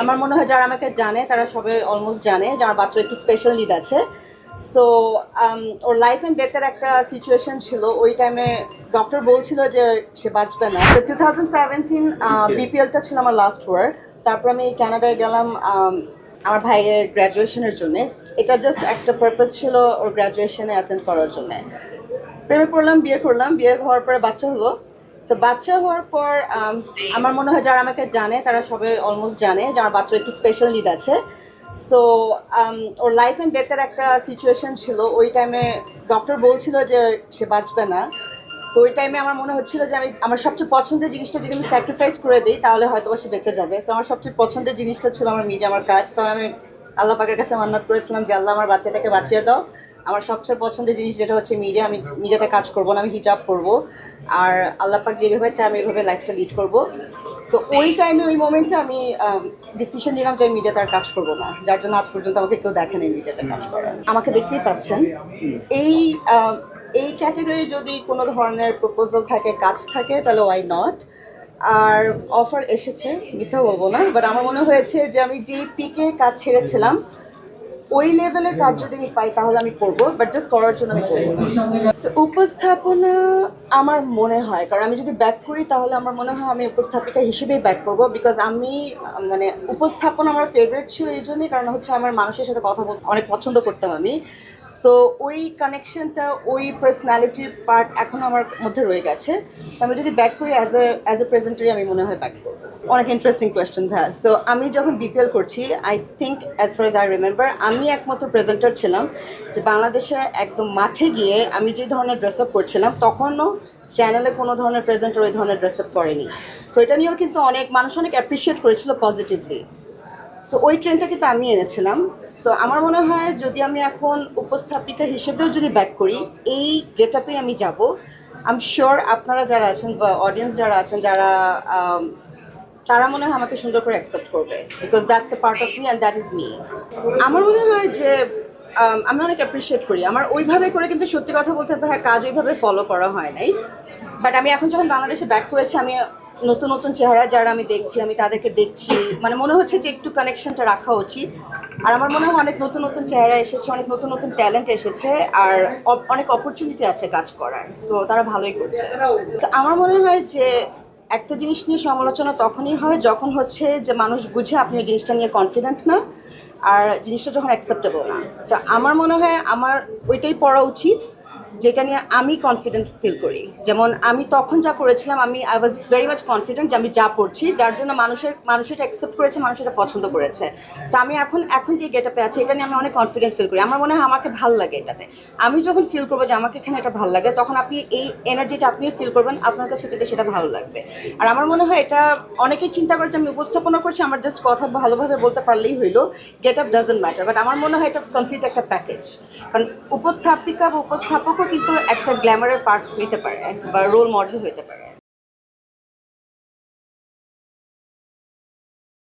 আমার মনে হয় যারা আমাকে জানে তারা সবাই অলমোস্ট জানে যে আমার বাচ্চার একটু স্পেশাল নিড আছে। সো ওর লাইফ অ্যান্ড ডেথের একটা সিচুয়েশন ছিল। ওই টাইমে ডক্টর বলছিল যে সে বাঁচবে না। তো টু থাউজেন্ড সেভেন্টিন বিপিএলটা ছিল আমার লাস্ট ওয়ার্ক তারপর আমি কানাডায় গেলাম um, আমার ভাইয়ের গ্র্যাজুয়েশনের জন্য। এটা জাস্ট একটা পারপাস ছিল ওর গ্র্যাজুয়েশনে অ্যাটেন্ড করার জন্য। প্রেমে পড়লাম বিয়ে করলাম। বিয়ে হওয়ার পরে বাচ্চা হলো। তো বাচ্চা হওয়ার পর um, আমার মনে হয় যারা আমাকে জানে তারা সবাই অলমোস্ট জানে যে আমার বাচ্চার একটু স্পেশাল নিড আছে। সো ওর লাইফ অ্যান্ড ডেথের একটা সিচুয়েশন ছিল। ওই টাইমে ডক্টর বলছিল যে সে বাঁচবে না। সো ওই টাইমে আমার মনে হচ্ছিল যে আমি আমার সবচেয়ে পছন্দের জিনিসটা যদি আমি স্যাক্রিফাইস করে দিই তাহলে হয়তো সে বেঁচে যাবে। সো আমার সবচেয়ে পছন্দের জিনিসটা ছিল আমার মিডিয়া আমার কাজ। তখন আমি আল্লাহ পাকের কাছে মান্নাত করেছিলাম যে আল্লাহ আমার বাচ্চাটাকে বাঁচিয়ে দাও। আমার সবচেয়ে পছন্দের জিনিস যেটা হচ্ছে মিডিয়া, আমি মিডিয়াতে কাজ করব না, আমি হিজাব করব আর আল্লাহ পাক যেভাবে চাই আমি এইভাবে লাইফটা লিড করব। সো ওই টাইমে ওই মোমেন্টে আমি ডিসিশন নিলাম যে আমি মিডিয়াতে আর কাজ করব না। যার জন্য আজ পর্যন্ত আমাকে কেউ দেখে নেই মিডিয়াতে কাজ করা আমাকে দেখতেই পাচ্ছেন। এই এই ক্যাটাগরি যদি কোনো ধরনের প্রপোজাল থাকে, কাজ থাকে, তাহলে ওয়াই নট আর অফার এসেছে, মিথ্যা বলব না বাট আমার মনে হয়েছে যে আমি যেই পিকে কাজ ছেড়েছিলাম ওই লেভেলের কাজ যদি আমি পাই, তাহলে আমি করব বাট জাস্ট করার জন্য আমি করব। উপস্থাপনা আমার মনে হয়, কারণ আমি যদি ব্যাক করি, তাহলে আমার মনে হয় আমি উপস্থাপিকা হিসেবেই ব্যাক করব বিকজ আমি মানে উপস্থাপনা আমার ফেভারিট ছিল এই জন্যই, কারণ হচ্ছে আমার মানুষের সাথে কথা বলতে অনেক পছন্দ করতাম আমি। সো ওই কানেকশনটা ওই পার্সোনালিটির পার্ট এখনও আমার মধ্যে রয়ে গেছে। আমি যদি ব্যাক করি অ্যাজ এ অ্যাজ এ প্রেজেন্টারি আমি মনে হয় ব্যাক করব। অনেক ইন্টারেস্টিং কোয়েশ্চেন ভাইয়া সো আমি যখন বিপিএল করছি I think as far as I remember আমি একমাত্র প্রেজেন্টার ছিলাম যে বাংলাদেশে একদম মাঠে গিয়ে আমি যে ধরনের ড্রেস আপ করছিলাম, তখনও চ্যানেলে কোনো ধরনের প্রেজেন্টার ওই ধরনের ড্রেস আপ করেনি। সো এটা নিয়েও কিন্তু অনেক মানুষ অনেক অ্যাপ্রিসিয়েট করেছিল পজিটিভলি সো ওই ট্রেনটা কিন্তু আমি এনেছিলাম। সো আমার মনে হয় যদি আমি এখন উপস্থাপিকা হিসেবেও যদি ব্যাক করি, এই গেট আপে আমি যাব। আম শিওর আপনারা যারা আছেন বা অডিয়েন্স যারা আছেন, যারা তারা মনে হয় আমাকে সুন্দর করে অ্যাকসেপ্ট করবে because that's a part of me and that is me আমার মনে হয় যে, আমি অনেক অ্যাপ্রিসিয়েট করি। আমার ওইভাবে করে কিন্তু সত্যি কথা বলতে হ্যাঁ কাজ ওইভাবে ফলো করা হয় নাই। বাট আমি এখন যখন বাংলাদেশে ব্যাক করেছি, আমি নতুন নতুন চেহারা যারা আমি দেখছি, আমি তাদেরকে দেখছি মানে মনে হচ্ছে যে একটু কানেকশনটা রাখা উচিত। আর আমার মনে হয় অনেক নতুন নতুন চেহারা এসেছে, অনেক নতুন নতুন ট্যালেন্ট এসেছে, আর অনেক অপরচুনিটি আছে কাজ করার। সো তারা ভালোই করছে। আমার মনে হয় যে একটা জিনিস নিয়ে সমালোচনা তখনই হয় যখন হচ্ছে যে মানুষ বুঝে আপনি ওই জিনিসটা নিয়ে কনফিডেন্ট না আর জিনিসটা যখন অ্যাকসেপ্টেবল না। সো আমার মনে হয় আমার ওইটাই পড়া উচিত যেটা নিয়ে আমি কনফিডেন্ট ফিল করি। যেমন আমি তখন যা করেছিলাম, আমি I was very much confident যে আমি যা পড়ছি, যার জন্য মানুষের মানুষ এটা অ্যাকসেপ্ট করেছে, মানুষ এটা পছন্দ করেছে। সো আমি এখন এখন যে গেটআপে আছি, এটা নিয়ে আমি অনেক কনফিডেন্ট ফিল করি। আমার মনে হয় আমাকে ভালো লাগে এটাতে। আমি যখন ফিল করব যে আমাকে এখানে এটা ভালো লাগে, তখন আপনি এই এনার্জিটা আপনি ফিল করবেন, আপনার কাছে সেটাতে সেটা ভালো লাগবে। আর আমার মনে হয় এটা, অনেকেই চিন্তা করে যে আমি উপস্থাপনা করছি, আমার জাস্ট কথা ভালোভাবে বলতে পারলেই হইল get up doesn't matter but আমার মনে হয় এটা কমপ্লিট একটা প্যাকেজ কারণ উপস্থাপিকা বা উপস্থাপকও কিন্তু একটা গ্ল্যামারের পার্ট হইতে পারে বা রোল মডেল হইতে পারে।